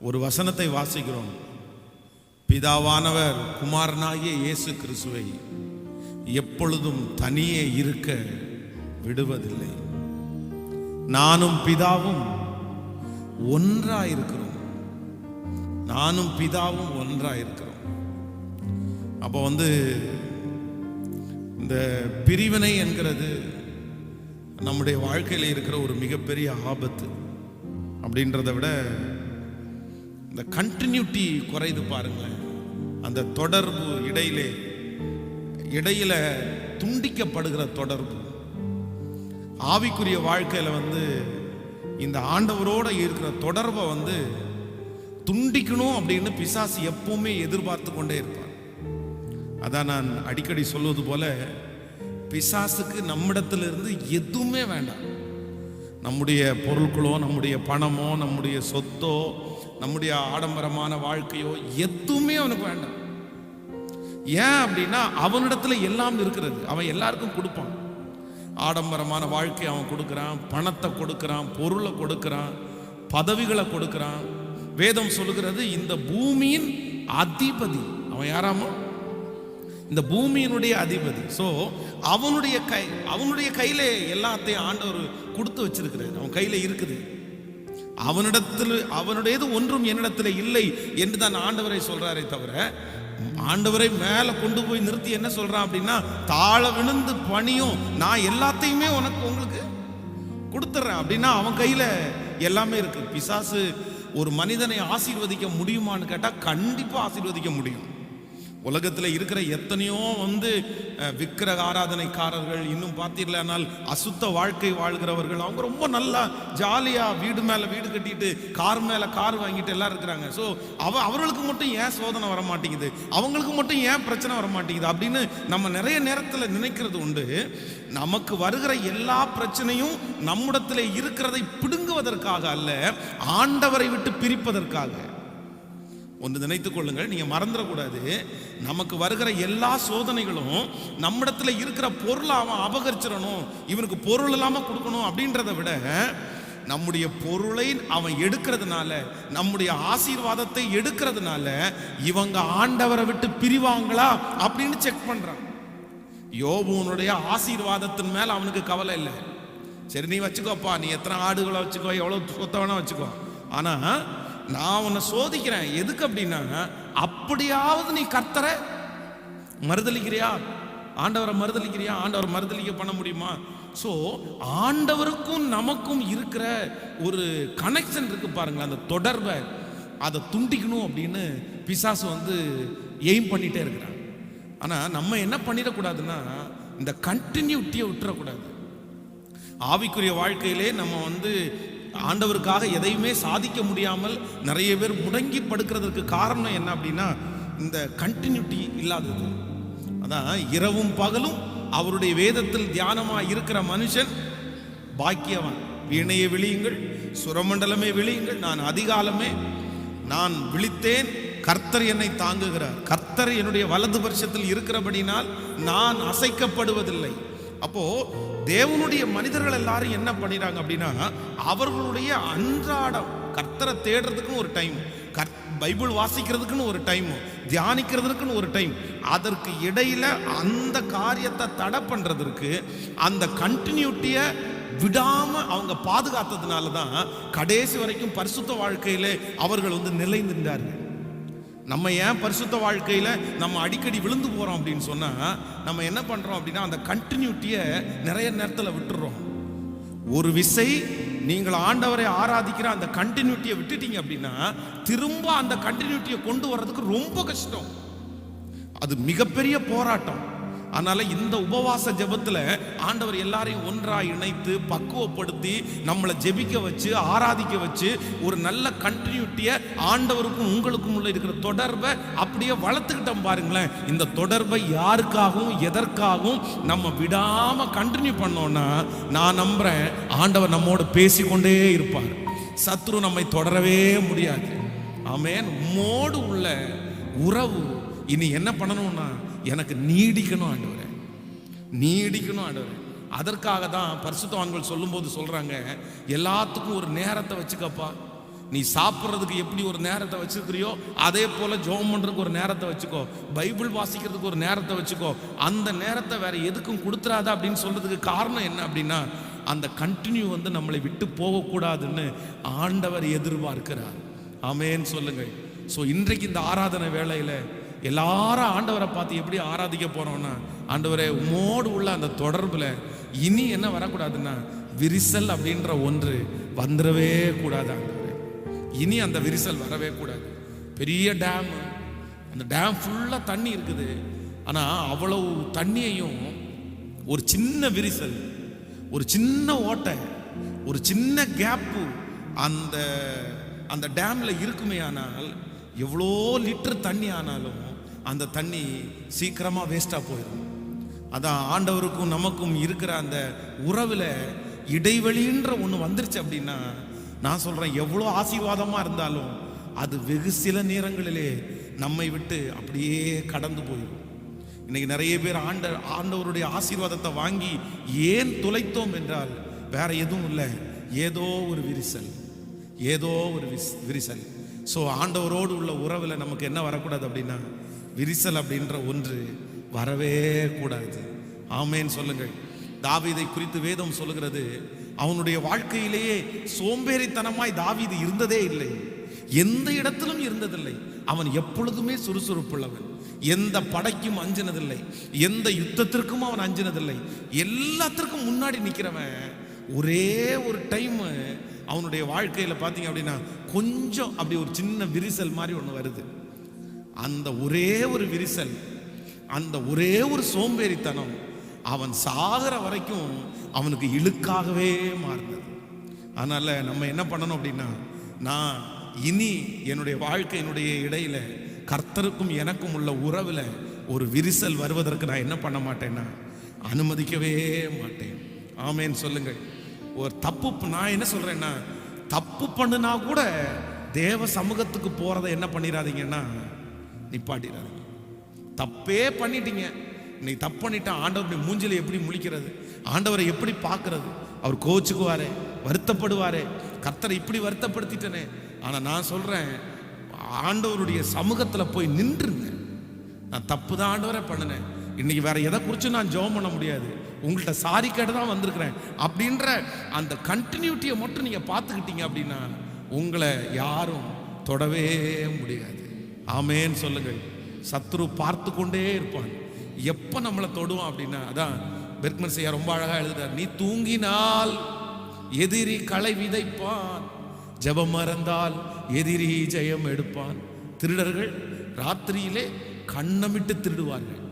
ஒரு வசனத்தை வாசிக்கிறோம். பிதாவானவர் குமாரனாகிய இயேசு கிறிஸ்துவை எப்பொழுதும் தனியே இருக்க விடுவதில்லை. நானும் பிதாவும் ஒன்றாயிருக்கிறோம். நானும் பிதாவும் ஒன்றாயிருக்கிறோம். அப்போ வந்து இந்த பிரிவினை என்கிறது நம்முடைய வாழ்க்கையில் இருக்கிற ஒரு மிகப்பெரிய ஆபத்து. அப்படின்றத விட இந்த கண்டினியூட்டி குறையுது பாருங்களேன். அந்த தொடர்பு இடையிலே இடையில துண்டிக்கப்படுகிற தொடர்பு. ஆவிக்குரிய வாழ்க்கையில வந்து இந்த ஆண்டவரோட இருக்கிற தொடர்பை வந்து துண்டிக்கணும் அப்படின்னு பிசாசு எப்பவுமே எதிர்பார்த்து கொண்டே இருப்பார். அதான் நான் அடிக்கடி சொல்வது போல பிசாசுக்கு நம்மிடத்திலிருந்து எதுவுமே வேண்டாம். நம்முடைய பொருட்களோ நம்முடைய பணமோ நம்முடைய சொத்தோ நம்முடைய ஆடம்பரமான வாழ்க்கையோ எதுவுமே அவனுக்கு வேண்டாம். ஏன் அப்படின்னா அவனிடத்துல எல்லாம் இருக்கிறது. அவன் எல்லாருக்கும் கொடுப்பான். ஆடம்பரமான வாழ்க்கை அவன் கொடுக்குறான் பணத்தை கொடுக்குறான் பொருளை கொடுக்குறான் பதவிகளை கொடுக்குறான். வேதம் சொல்லுகிறது இந்த பூமியின் அதிபதி. அவன் யாராமோ இந்த பூமியினுடைய அதிபதி. ஸோ அவனுடைய கை அவனுடைய கையில எல்லாத்தையும் ஆண்டவர் கொடுத்து வச்சிருக்கிறார். அவன் கையில இருக்குது. அவனிடத்தில் அவனுடையது ஒன்றும் என்னிடத்தில் இல்லை என்று தான் ஆண்டவரை சொல்றாரே தவிர ஆண்டவரை மேலே கொண்டு போய் நிறுத்தி என்ன சொல்றான் அப்படின்னா தாழ விழுந்து பணியும் நான் எல்லாத்தையுமே உனக்கு உங்களுக்கு கொடுத்துட்றேன் அப்படின்னா அவன் கையில எல்லாமே இருக்கு. பிசாசு ஒரு மனிதனை ஆசீர்வதிக்க முடியுமான்னு கேட்டால் கண்டிப்பாக ஆசீர்வதிக்க முடியும். உலகத்தில் இருக்கிற எத்தனையோ வந்து விக்கிரக ஆராதனைக்காரர்கள் இன்னும் பார்த்தீர்களானால் அசுத்த வாழ்க்கை வாழ்கிறவர்கள் அவங்க ரொம்ப நல்லா ஜாலியாக வீடு மேலே வீடு கட்டிட்டு கார் மேலே கார் வாங்கிட்டு எல்லாம் இருக்கிறாங்க. ஸோ அவ அவர்களுக்கு மட்டும் ஏன் சோதனை வர மாட்டேங்குது அவங்களுக்கு மட்டும் ஏன் பிரச்சனை வர மாட்டேங்குது அப்படின்னு நம்ம நிறைய நேரத்தில் நினைக்கிறது உண்டு. நமக்கு வருகிற எல்லா பிரச்சனையும் நம்மிடத்தில் இருக்கிறதை பிடுங்குவதற்காக அல்ல ஆண்டவரை விட்டு பிரிப்பதற்காக. ஒன்று நினைத்து கொள்ளுங்கள் நீங்கள் மறந்துடக்கூடாது. நமக்கு வருகிற எல்லா சோதனைகளும் நம்மிடத்துல இருக்கிற பொருளை அவன் அபகரிச்சிடணும் இவனுக்கு பொருள் இல்லாமல் கொடுக்கணும் அப்படின்றத விட நம்முடைய பொருளை அவன் எடுக்கிறதுனால நம்முடைய ஆசீர்வாதத்தை எடுக்கிறதுனால இவங்க ஆண்டவரை விட்டு பிரிவாங்களா அப்படின்னு செக் பண்ணுறான் யோபுனுடைய ஆசீர்வாதத்தின் மேலே அவனுக்கு கவலை இல்லை. சரி நீ வச்சுக்கோப்பா நீ எத்தனை ஆடுகளை வச்சுக்கோ எவ்வளோ சொத்தை வேணா வச்சுக்கோ. ஆனால் நான் உன்னை சோதிக்கிறேன். எதுக்கு அப்படின்னா அப்படியாவது நீ கர்த்தரை மறுதளிக்கிறியா ஆண்டவரை மறுதளிக்கிறியா ஆண்டவரை மறுதளிக்க பண்ண முடியுமா? ஸோ ஆண்டவருக்கும் நமக்கும் இருக்கிற ஒரு கனெக்ஷன் இருக்கு பாருங்களேன். அந்த தொடர்பை அதை துண்டிக்கணும் அப்படின்னு பிசாசு வந்து எய்ம் பண்ணிட்டே இருக்கிறான். ஆனால் நம்ம என்ன பண்ணிடக்கூடாதுன்னா இந்த கண்டினியூட்டியை விட்டுறக்கூடாது. ஆவிக்குரிய வாழ்க்கையிலே நம்ம வந்து ஆண்டவருக்காக எதையுமே சாதிக்க முடியாமல் நிறைய பேர் முடங்கி படுக்கிறதுக்கு காரணம் என்ன அப்படின்னா இந்த கண்டினியூட்டி இல்லாதது. அதான் இரவும் பகலும் அவருடைய வேதத்தில் தியானமாக இருக்கிற மனுஷன் பாக்கியவன். வீணையை விழியுங்கள் சுரமண்டலமே விழியுங்கள் நான் அதிகாலமே நான் விழித்தேன் கர்த்தர் என்னை தாங்குகிறார். கர்த்தர் என்னுடைய வலது பட்சத்தில் இருக்கிறபடினால் நான் அசைக்கப்படுவதில்லை. அப்போ தேவனுடைய மனிதர்கள் எல்லாரும் என்ன பண்ணிடுறாங்க அப்படின்னா அவர்களுடைய அன்றாடம் கர்த்தரை தேடுறதுக்குன்னு ஒரு டைம் கர் பைபிள் வாசிக்கிறதுக்குன்னு ஒரு டைம் தியானிக்கிறதுக்குன்னு ஒரு டைம் அதற்கு இடையில அந்த காரியத்தை தடை பண்றதற்கு அந்த கண்டினியூட்டியை விடாம அவங்க பாதுகாத்ததுனால தான் கடைசி வரைக்கும் பரிசுத்த வாழ்க்கையிலே அவர்கள் வந்து நிலை நின்றார்கள் நம்ம ஏன் பரிசுத்த வாழ்க்கையில் நம்ம அடிக்கடி விழுந்து போகிறோம் அப்படின்னு சொன்னால் நம்ம என்ன பண்ணுறோம் அப்படின்னா அந்த கண்டினியூட்டியை நிறைய நேரத்தில் விட்டுடுறோம் ஒரு விசை நீங்கள் ஆண்டவரை ஆராதிக்கிற அந்த கண்டினியூட்டியை விட்டுட்டீங்க அப்படின்னா திரும்ப அந்த கண்டினியூட்டியை கொண்டு வர்றதுக்கு ரொம்ப கஷ்டம். அது மிகப்பெரிய போராட்டம். அதனால இந்த உபவாச ஜெபத்துல ஆண்டவர் எல்லாரையும் ஒன்றா இணைத்து பக்குவப்படுத்தி நம்மளை ஜெபிக்க வச்சு ஆராதிக்க வச்சு ஒரு நல்ல கண்டினியூட்டிய ஆண்டவருக்கும் உங்களுக்கும் உள்ள இருக்கிற தொடர்பை அப்படியே வளர்த்துக்கிட்டோம் பாருங்களேன். இந்த தொடர்பை யாருக்காகவும் எதற்காகவும் நம்ம விடாம கண்டினியூ பண்ணோம்னா நான் நம்புறேன் ஆண்டவர் நம்மோடு பேசிக்கொண்டே இருப்பார். சத்ரு நம்மை தொடரவே முடியாது. ஆமென். உம்மோடு உள்ள உறவு இனி என்ன பண்ணணும்னா எனக்கு நீடிக்கணும் ஆண்டவரே. நீடிக்கணும் ஆண்டவரே. அதற்காக தான் பரிசுத்தவான்கள் சொல்லும்போது சொல்கிறாங்க எல்லாத்துக்கும் ஒரு நேரத்தை வச்சுக்கப்பா. நீ சாப்பிட்றதுக்கு எப்படி ஒரு நேரத்தை வச்சுக்கிறியோ அதே போல் ஜோம் பண்ணுறதுக்கு ஒரு நேரத்தை வச்சுக்கோ. பைபிள் வாசிக்கிறதுக்கு ஒரு நேரத்தை வச்சுக்கோ. அந்த நேரத்தை வேற எதுக்கும் கொடுத்துறாத அப்படின்னு சொல்றதுக்கு காரணம் என்ன அப்படின்னா அந்த கண்டினியூ வந்து நம்மளை விட்டு போகக்கூடாதுன்னு ஆண்டவர் எதிர்பார்க்கிறார். ஆமேன்னு சொல்லுங்கள். ஸோ இன்றைக்கு இந்த ஆராதனை வேலையில் எல்லாரும் ஆண்டவரை பார்த்து எப்படி ஆராதிக்க போறோம்னா ஆண்டவரே உமோடு உள்ள அந்த தொடர்புல இனி என்ன வரக்கூடாதுன்னா விரிசல் அப்படின்ற ஒன்று வந்துடவே கூடாது ஆண்டவரே. இனி அந்த விரிசல் வரவே கூடாது. பெரிய டேம் அந்த டேம் ஃபுல்லாக தண்ணி இருக்குது. ஆனால் அவ்வளவு தண்ணியையும் ஒரு சின்ன விரிசல் ஒரு சின்ன ஓட்டை ஒரு சின்ன கேப்பு அந்த அந்த டேம்ல இருக்குமே ஆனால் எவ்வளோ லிட்டர் தண்ணி ஆனாலும் அந்த தண்ணி சீக்கிரமாக வேஸ்ட்டாக போயிடும். அதான் ஆண்டவருக்கும் நமக்கும் இருக்கிற அந்த உறவில் இடைவெளின்ற ஒன்று வந்துருச்சு அப்படின்னா நான் சொல்கிறேன் எவ்வளோ ஆசீர்வாதமாக இருந்தாலும் அது வெகு சில நேரங்களிலே நம்மை விட்டு அப்படியே கடந்து போயிடும். இன்னைக்கு நிறைய பேர் ஆண்ட ஆண்டவருடைய ஆசீர்வாதத்தை வாங்கி ஏன் துளைத்தோம் என்றால் வேற எதுவும் இல்லை. ஏதோ ஒரு விரிசல். ஏதோ ஒரு விஸ் விரிசல். ஸோ ஆண்டவரோடு உள்ள உறவில் நமக்கு என்ன வரக்கூடாது அப்படின்னா விரிசல் அப்படின்ற ஒன்று வரவே கூடாது. ஆமேன்னு சொல்லுங்கள். தாவீதை குறித்து வேதம் சொல்லுகிறது அவனுடைய வாழ்க்கையிலேயே சோம்பேறித்தனமாய் தாவீது இருந்ததே இல்லை. எந்த இடத்திலும் இருந்ததில்லை. அவன் எப்பொழுதுமே சுறுசுறுப்புள்ளவன். எந்த படைக்கும் அஞ்சினதில்லை. எந்த யுத்தத்திற்கும் அவன் அஞ்சினதில்லை. எல்லாத்திற்கும் முன்னாடி நிற்கிறவன் ஒரே ஒரு டைம் அவனுடைய வாழ்க்கையில் பார்த்தீங்க அப்படின்னா கொஞ்சம் அப்படி ஒரு சின்ன விரிசல் மாதிரி ஒன்று வருது. அந்த ஒரே ஒரு விரிசல் அந்த ஒரே ஒரு சோம்பேறித்தனம் அவன் சாகிற வரைக்கும் அவனுக்கு இழுக்காகவே மாறினது அதனால் நம்ம என்ன பண்ணணும் அப்படின்னா நான் இனி என்னுடைய வாழ்க்கையினுடைய இடையில கர்த்தருக்கும் எனக்கும் உள்ள உறவில் ஒரு விரிசல் வருவதற்கு நான் என்ன பண்ண மாட்டேன்னா அனுமதிக்கவே மாட்டேன். ஆமேன்னு சொல்லுங்கள். ஒரு தப்பு நான் என்ன சொல்கிறேன்னா தப்பு பண்ணுனா கூட தேவ சமூகத்துக்கு போகிறத என்ன பண்ணிடாதீங்கன்னா நிப்பாட்டிடாதீங்க தப்பே பண்ணிட்டீங்க. இன்னைக்கு தப்பு பண்ணிட்டா ஆண்டவருடைய மூஞ்சில் எப்படி முழிக்கிறது? ஆண்டவரை எப்படி பார்க்கறது? அவர் கோச்சுக்குவாரே வருத்தப்படுவாரே. கர்த்தரை இப்படி வருத்தப்படுத்திட்டனே. ஆனால் நான் சொல்கிறேன் ஆண்டவருடைய சமூகத்தில் போய் நின்றுங்க. நான் தப்பு தான் ஆண்டவரை பண்ணினேன். இன்னைக்கு வேற எதை குறித்து நான் ஜெபம் பண்ண முடியாது. உங்கள்கிட்ட சாரி கேட்டு தான் வந்திருக்கிறேன். அப்படின்ற அந்த கண்டினியூட்டியை மட்டும் நீங்கள் பார்த்துக்கிட்டீங்க அப்படின்னா உங்களை யாரும் தொடவே முடியாது. ஆமேன்னு சொல்லுங்கள். சத்ரு பார்த்து கொண்டே இருப்பான். எப்போ நம்மளை தொடுவான் அப்படின்னா அதான் பெர்க்மன் செய்யா ரொம்ப அழகாக எழுதுறார். நீ தூங்கினால் எதிரி களை விதைப்பான். ஜெபம் மறந்தால் எதிரி ஜெயம் எடுப்பான். திருடர்கள் ராத்திரியிலே கண்ணமிட்டு திருடுவார்கள்.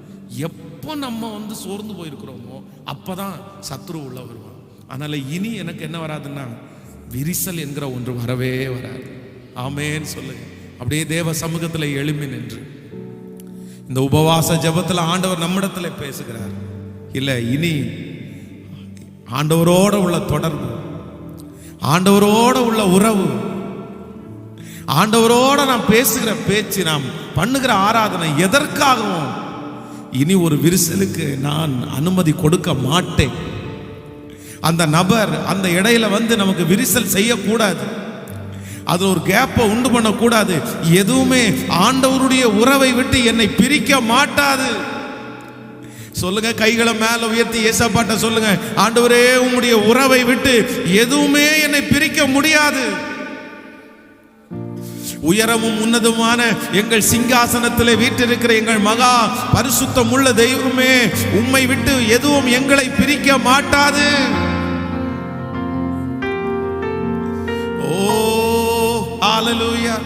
எப்போ எப்போ நம்ம வந்து சோர்ந்து போயிருக்கிறோமோ அப்பதான் சத்ரு உள்ள வருவான். அதனால இனி எனக்கு என்ன வராதுன்னா விரிசல் என்கிற ஒன்று வரவே வராது. ஆமேன்னு சொல்லுங்க. அப்படியே தேவ சமூகத்தில் எழும்பி நின்று. இந்த உபவாச ஜெபத்துல ஆண்டவர் நம்மிடத்துல பேசுகிறார். இல்லை இனி ஆண்டவரோட உள்ள தொடர்பு ஆண்டவரோட உள்ள உறவு ஆண்டவரோட நாம் பேசுகிற பேச்சு நாம் பண்ணுகிற ஆராதனை எதற்காகவும் இனி ஒரு விரிசலுக்கு நான் அனுமதி கொடுக்க மாட்டேன். அந்த நபர் அந்த இடையில வந்து நமக்கு விரிசல் செய்யக்கூடாது. அது ஒரு கேப்பை உண்டு பண்ணக்கூடாது. எதுவுமே ஆண்டவருடைய உறவை விட்டு என்னை பிரிக்க மாட்டாது. சொல்லுங்க கைகளை மேல உயர்த்தி ஏசப்பாட்ட சொல்லுங்க. ஆண்டவரே உங்களுடைய உறவை விட்டு எதுவுமே என்னை பிரிக்க முடியாது. உயரமும் உன்னதுமான எங்கள் சிங்காசனத்திலே வீட்டிருக்கிற எங்கள் மகா பரிசுத்தம் உள்ள தெய்வமே உம்மை விட்டு எதுவும் எங்களை பிரிக்க மாட்டாது. ஓ ஆலலூயா